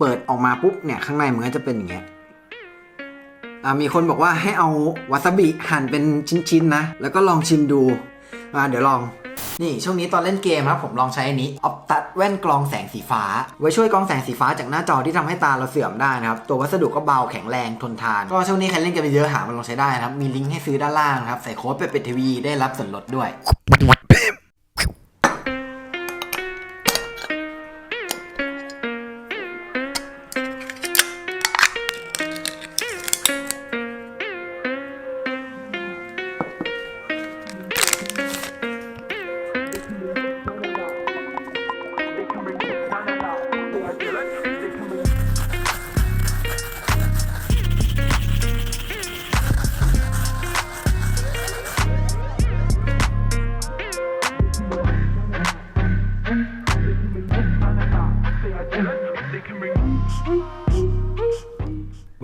เปิดออกมาปุ๊บเนี่ยข้างในมันก็จะเป็นอย่างเงี้ยอ่ามีคนบอกว่าให้เอาวาซาบิหั่นเป็นชิ้นๆนะ แล้วก็ลองชิมดูอ่าเดี๋ยวลอง นี่ช่วงนี้ตอนเล่นเกมครับผมลองใช้อันนี้ออปตัดแว่นกรองแสงสีฟ้า ไว้ช่วยกรองแสงสีฟ้าจากหน้าจอที่ทำให้ตาเราเสื่อมได้นะครับ ตัววัสดุก็เบาแข็งแรงทนทาน ก็ช่วงนี้ใครเล่นเกมไปเยอะหามันลองใช้ได้นะครับ มีลิงก์ให้ซื้อด้านล่างครับ ใส่โค้ดเป็ดเป็ดทีวีได้รับส่วนลดด้วย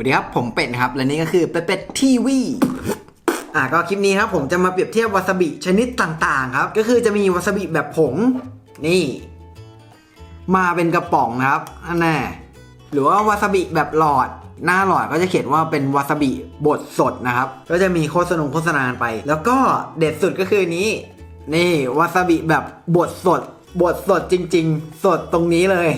วัสดีครับ ผมเป็ดครับ และนี่ก็คือเป็ดเป็ดทีวีอะก็คลิปนี้ครับ ผมจะมาเปรียบเทียบวาซาบิชนิดต่างๆ ครับ ก็คือจะมีวาซาบิแบบผงนี่ มาเป็นกระป๋องนะครับอันแน่หรือว่าวาซาบิแบบหลอด หน้าหลอดก็จะเขียนว่าเป็นวาซาบิบดสดนะครับ ก็จะมีโฆษณาโฆษณาไป แล้วก็เด็ดสุดก็คือนี้ นี่วาซาบิแบบบดสดบดสดจริง ๆ สดตรงนี้เลย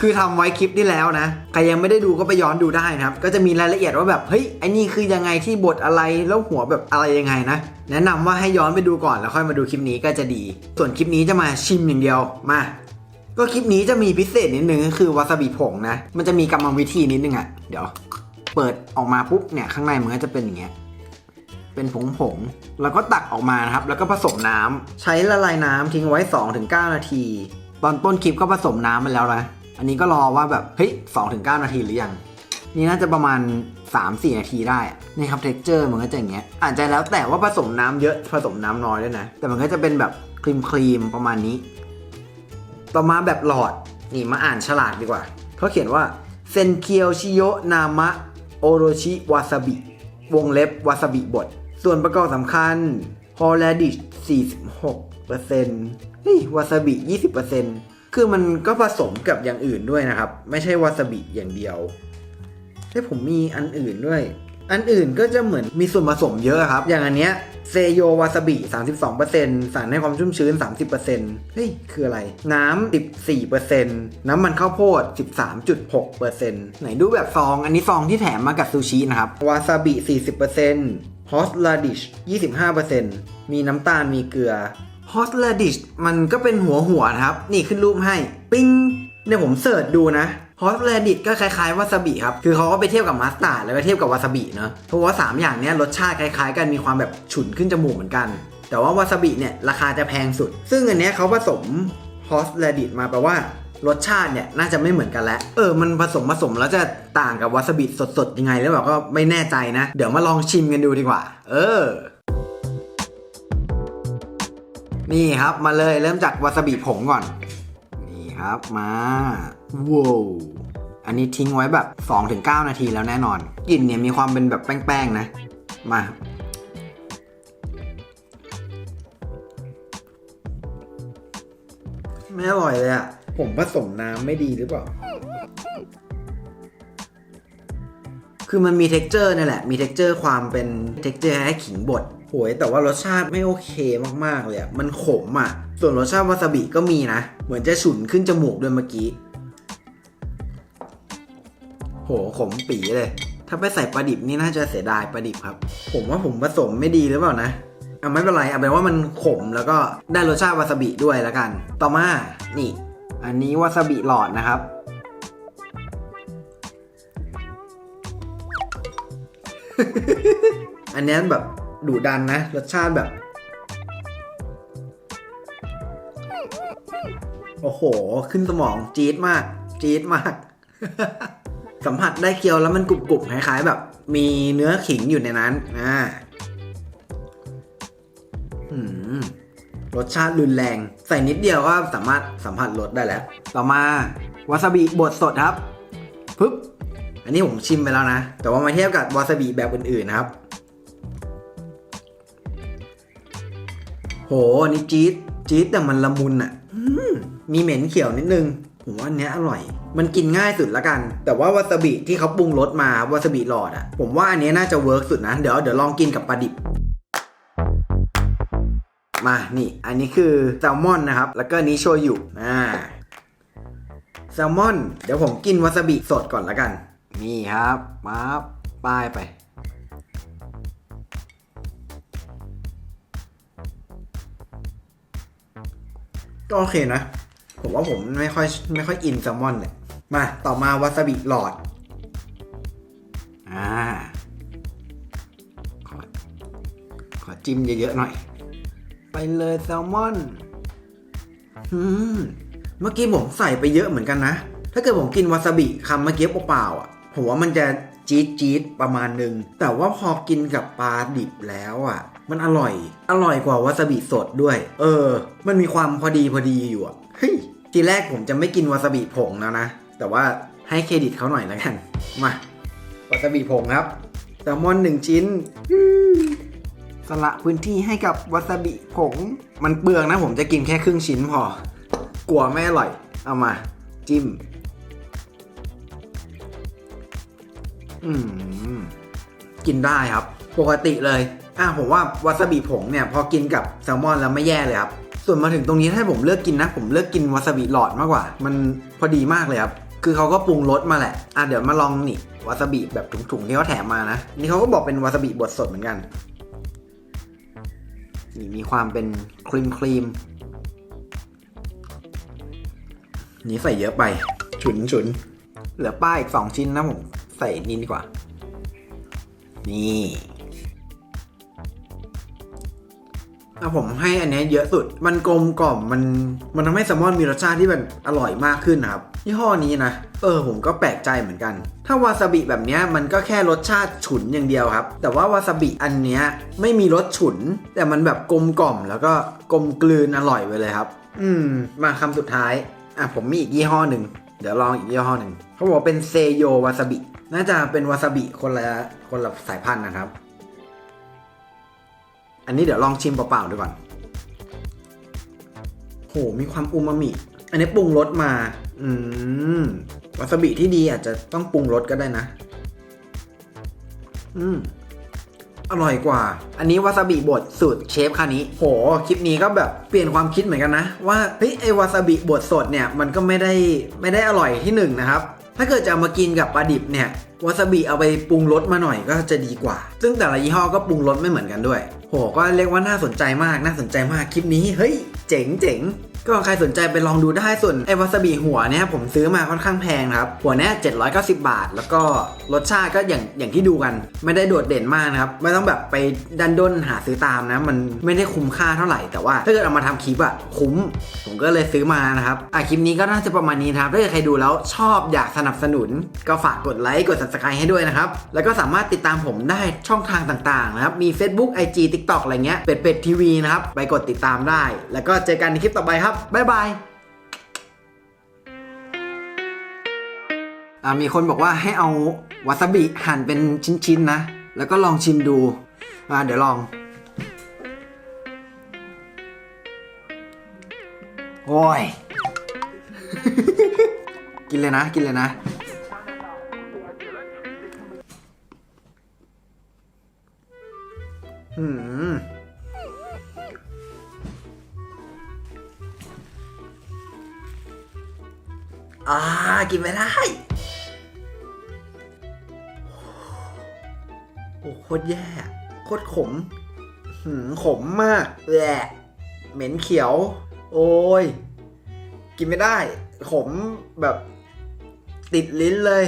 คือทำไว้คลิปที่แล้วนะ ใครยังไม่ได้ดูก็ไปย้อนดูได้นะครับ ก็จะมีรายละเอียดว่าแบบเฮ้ยไอ้นี่คือยังไงที่บทอะไรแล้วหัวแบบอะไรยังไงนะ แนะนำว่าให้ย้อนไปดูก่อนแล้วค่อยมาดูคลิปนี้ก็จะดี ส่วนคลิปนี้จะมาชิมอย่างเดียวมาก็คลิปนี้จะมีพิเศษนิดนึงก็คือวาซาบิผงนะ มันจะมีกรรมวิธีนิดนึงอะ่ะ เดี๋ยว เปิดออกมาปุ๊บเนี่ย ข้างในมันก็จะเป็นอย่างเงี้ย เป็นผงผงๆแล้วก็ตักออกมานะครับ แล้วก็ผสมน้ำใช้ละลายน้ำทิ้งไว้ 2-9 นาที ตอนต้นคลิปก็ผสมน้ำไปแล้วนะ อันนี้ก็รอว่าแบบเฮ้ย2-9นาทีหรือยัง นี่น่าจะประมาณ 3-4 นาทีได้อะนี่ครับเท็กเจอร์มันก็จะอย่างเงี้ยอาจจะแล้วแต่ว่าผสมน้ำเยอะผสมน้ำน้อยด้วยนะ แต่มันก็จะเป็นแบบครีมครีมประมาณนี้ ต่อมาแบบหลอดนี่มาอ่านฉลากดีกว่าเขาเขียนว่าเซนเคียวชิโยนามะโอโรชิวาซาบิวงเล็บวาซาบิบด ส่วนประกอบสำคัญฮอลแลดิช46%เฮ้ยวาซาบิ 20% คือมันก็ผสมกับอย่างอื่นด้วยนะครับ ไม่ใช่วาซาบิอย่างเดียวเฮ้ผมมีอันอื่นด้วย อันอื่นก็จะเหมือนมีส่วนผสมเยอะครับ อย่างอันเนี้ยเซโยวาซาบิ 32%สารให้ความชุ่มชื้น 30%เฮ้ย คืออะไร น้ำ 14%น้ำมันข้าวโพด 13.6%ไหนดูแบบซอง อันนี้ซองที่แถมมากับซูชินะครับ วาซาบิ 40%ฮอสลาดิช 25%มีน้ำตาล มีเกลือ ฮอสลดิชมันก็เป็นหัวหัวนะครับ นี่ขึ้นรูปให้ ปิ้งเนี่ยผมเสิร์ชดูนะฮอสแลดิตก็คล้ายๆวาซาบิครับ คือเขาก็ไปเทียบกับมัสตาร์ดแล้วก็เทียบกับวาซาบิเนอะเพราะว่า 3 อย่างเนี้ยรสชาติคล้ายๆ กันมีความแบบฉุนขึ้นจมูกเหมือนกัน แต่ว่าวาซาบิเนี่ยราคาจะแพงสุด ซึ่งอันเนี้ยเขาผสมฮอสแลดิตมาแปลว่ารสชาติเนี่ยน่าจะไม่เหมือนกันแล้วเออมันผสมผสมแล้วจะต่างกับวาซาบิสดๆยังไงแล้วแบบก็ไม่แน่ใจนะ เดี๋ยวมาลองชิมกันดูดีกว่า เออ นี่ครับมาเลยเริ่มจากวาซาบิผงก่อน นี่ครับมาว้าวอันนี้ทิ้งไว้แบบ 2-9 นาทีแล้วแน่นอนกลิ่นเนี่ยมีความเป็นแบบแป้งๆนะ มาไม่อร่อยเลยอะผมผสมน้ำไม่ดีหรือเปล่า คือมันมี t e x t อร์นี่ยแหละ มี t e x t อร์ความเป็น t e x t อร์ให้ขิงบด โหยแต่ว่ารสชาติไม่โอเคมากๆเลยอะมันขมอะส่วนรสชาติวาซาบิก็มีนะ เหมือนจะฉุนขึ้นจมูกด้วยเมื่อกี้ โหขมปีเลย ถ้าไปใส่ปลาดิบนี่น่าจะเสียดายปลาดิบครับ ผมว่าผมผสมไม่ดีหรือเปล่านะเอาไม่เป็นไรเอาเป็นว่ามันขมแล้วก็ได้รสชาติวาซาบิด้วยแล้วกัน ต่อมา นี่ อันนี้วาซาบิหลอดนะครับ อันนี้แบบ ดุดันนะ รสชาติแบบ โอ้โห ขึ้นสมองจี๊ดมาก จี๊ดมาก สัมผัสได้เคี้ยวแล้วมันกรุบๆคล้ายๆแบบ มีเนื้อขิงอยู่ในนั้นอ่าอืมรสชาติรุนแรง ใส่นิดเดียวก็สามารถสัมผัสรสได้แล้ว ต่อมาวาซาบิบดสดครับปึ๊บอันนี้ผมชิมไปแล้วนะ แต่ว่ามาเทียบกับวาซาบิแบบอื่นๆนะครับ โหอันนี้จี๊ดจี๊ดแต่มันละมุนอะ่ะมีเหม็นเขียวนิดนึงโหผมว่าอันเนี้ยอร่อย มันกินง่ายสุดละกัน แต่ว่าวาซาบิที่เขาปรุงรสมาวาซาบิหลอดอะผมว่าอันเนี้ยน่าจะเวิร์กสุดนะ เดี๋ยวเดี๋ยวลองกินกับปลาดิบมา นี่ อันนี้คือแซลมอนนะครับ แล้วก็นนี้โชยุอ่า แซลมอน เดี๋ยวผมกินวาซาบิสดก่อนละกัน นี่ครับ มาป้ายไป ก็โอเคนะ ผมว่าผมไม่ค่อยไม่ค่อยอินแซลมอนเลยมาต่อมาวาซาบิหลอด อ่า ขอ ขอจิ้มเยอะๆหน่อย ไปเลยแซลมอนอืมเมื่อกี้ผมใส่ไปเยอะเหมือนกันนะ ถ้าเกิดผมกินวาซาบิคำเมื่อกี้เปล่าๆอะ ผมว่ามันจะจี๊ดจี๊ดประมาณนึง แต่ว่าพอกินกับปลาดิบแล้วอะ มันอร่อย อร่อยกว่าวาซาบิสดด้วย เออ มันมีความพอดีพอดีอยู่อะเฮ้ยทีแรกผมจะไม่กินวาซาบิผงแล้วนะ แต่ว่าให้เครดิตเขาหน่อยแล้วกัน มาวาซาบิผงครับแซลมอนหนึ่งชิ้นสละพื้นที่ให้กับวาซาบิผง มันเปลืองนะผมจะกินแค่ครึ่งชิ้นพอ กลัวไม่อร่อย เอามา จิ้ม อืม กินได้ครับ ปกติเลย อะผมว่าวาซาบิผงเนี่ยพอกินกับแซลมอนแล้วไม่แย่เลยครับ ส่วนมาถึงตรงนี้ถ้าผมเลือกกินนะ ผมเลือกกินวาซาบิหลอดมากกว่า มันพอดีมากเลยครับ คือเขาก็ปรุงรสมาแหละ อะเดี๋ยวมาลองนี่วาซาบิแบบถุงๆที่เขาแถมมานะ นี่เขาก็บอกเป็นวาซาบิบดสดเหมือนกัน นี่มีความเป็นครีมครีมนี่ใส่เยอะไป ฉุนฉุนเหลือป้าอีกสองชิ้นนะผม ใส่นี่ดีกว่า นี่ อะผมให้อันเนี้ยเยอะสุด มันกลมกล่อม มัน มันทำให้แซลมอนมีรสชาติที่มันอร่อยมากขึ้นนะครับ ยี่ห้อนี้นะ เออผมก็แปลกใจเหมือนกัน ถ้าวาซาบิแบบเนี้ยมันก็แค่รสชาติฉุนอย่างเดียวครับ แต่ว่าวาซาบิอันเนี้ยไม่มีรสฉุน แต่มันแบบกลมกล่อม แล้วก็กลมกลืนอร่อยไปเลยครับ อืม มาคำสุดท้าย อะผมมีอีกยี่ห้อหนึ่ง เดี๋ยวลองอีกยี่ห้อหนึ่ง เขาบอกเป็นเซโยวาซาบิ น่าจะเป็นวาซาบิคนละคนละสายพันธุ์นะครับ อันนี้เดี๋ยวลองชิมเปล่าๆดูก่อน โห มีความอูมามิ อันนี้ปรุงรสมา อืม วาซาบิที่ดีอาจจะต้องปรุงรสก็ได้นะ อืม อร่อยกว่า อันนี้วาซาบิบดสูตรเชฟคานี้ โห คลิปนี้ก็แบบเปลี่ยนความคิดเหมือนกันนะ ว่าเฮ้ยไอวาซาบิบดสดเนี่ย มันก็ไม่ได้ไม่ได้อร่อยที่หนึ่งนะครับ ถ้าเกิดจะมากินกับปลาดิบเนี่ยวาซาบิเอาไปปรุงรสมาหน่อยก็จะดีกว่า ซึ่งแต่ละยี่ห้อก็ปรุงรสไม่เหมือนกันด้วย โหก็เรียกว่าน่าสนใจมากน่าสนใจมากคลิปนี้เฮ้ยเจ๋งเจ๋ง ก็ใครสนใจไปลองดูได้ส่วนไอวาซาบิหัวเนี่ยผมซื้อมาค่อนข้างแพงนะครับ หัวเนี้ย790บาท แล้วก็รสชาติก็อย่างอย่างที่ดูกัน ไม่ได้โดดเด่นมากนะครับ ไม่ต้องแบบไปดันด้นหาซื้อตามนะ มันไม่ได้คุ้มค่าเท่าไหร่แต่ว่า ถ้าเกิดเอามาทำคลิปอะคุ้ม ผมก็เลยซื้อมานะครับอะคลิปนี้ก็น่าจะประมาณนี้นะครับถ้าเกิดใครดูแล้วชอบอยากสนับสนุน ก็ฝากกดไลค์กด subscribe ให้ด้วยนะครับแล้วก็สามารถติดตามผมได้ช่องทางต่างๆนะครับมี Facebook IG TikTok อะไรเงี้ยเป็ดเป็ดทีวีนะครับไปกดติดตามได้ แล้วก็เจอกันในคลิปต่อไปครับบ๊ายบายมีคนบอกว่าให้เอาวาซาบิหั่นเป็นชิ้นๆนะ แล้วก็ลองชิมดูเดี๋ยวลอง โอ้ย กินเลยนะ กินเลยนะ อืม กินไม่ได้ โอ้โคตรแย่ โคตรขม หืมขมมากแหละเหม็นเขียว โอ้ย กินไม่ได้ ขมแบบติดลิ้นเลย